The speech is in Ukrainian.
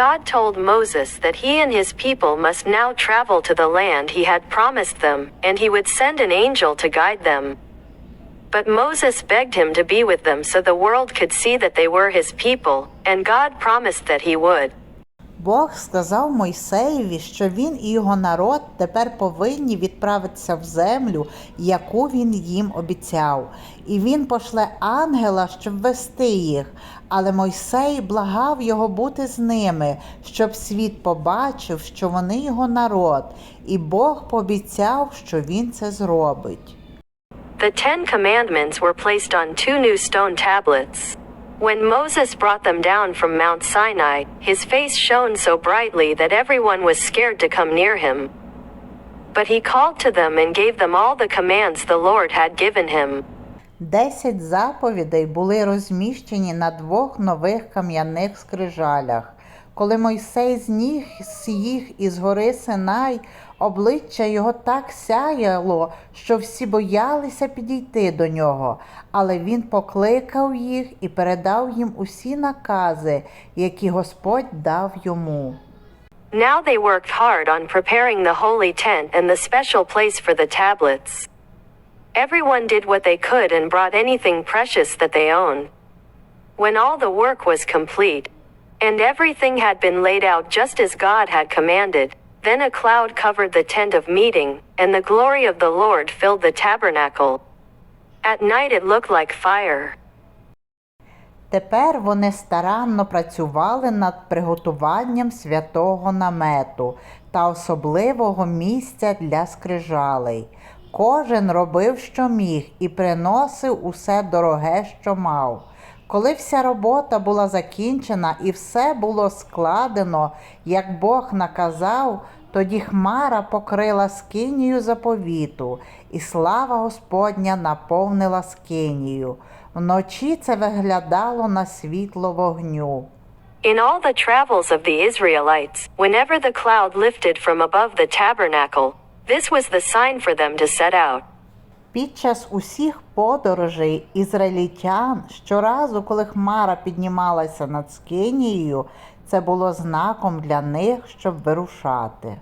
God told Moses that he and his people must now travel to the land he had promised them, and he would send an angel to guide them. But Moses begged him to be with them so the world could see that they were his people, and God promised that he would. Бог сказав Мойсеєві, що він і його народ тепер повинні відправитися в землю, яку він їм обіцяв. І він пошле ангела, щоб вести їх. Але Мойсей благав його бути з ними, щоб світ побачив, що вони його народ, і Бог пообіцяв, що він це зробить. The Ten Commandments were placed on two new stone tablets. When Moses brought them down from Mount Sinai, his face shone so brightly that everyone was scared to come near him. But he called to them and gave them all the commands the Lord had given him. Десять заповідей були розміщені на двох нових кам'яних скрижалях. Коли Мойсей зніг їх із гори Синай, обличчя його так сяяло, що всі боялися підійти до нього, але він покликав їх і передав їм усі накази, які Господь дав йому. Now they worked hard on preparing the holy tent and the special place for the tablets. Everyone did what they could and brought anything precious that they owned. When all the work was complete, and everything had been laid out just as God had commanded, then a cloud covered the tent of meeting, and the glory of the Lord filled the tabernacle. At night it looked like fire. Тепер вони старанно працювали над приготуванням святого намету та особливого місця для скрижалей. Кожен робив, що міг, і приносив усе дороге, що мав. Коли вся робота була закінчена і все було складено, як Бог наказав, тоді хмара покрила скинію заповіту, і слава Господня наповнила скинію. Вночі це виглядало на світло вогню. In all the travels of the Israelites, whenever the cloud lifted from above the tabernacle, this was the sign for them to set out. Під час усіх подорожей ізраїльтян щоразу, коли хмара піднімалася над скинією, це було знаком для них, щоб вирушати.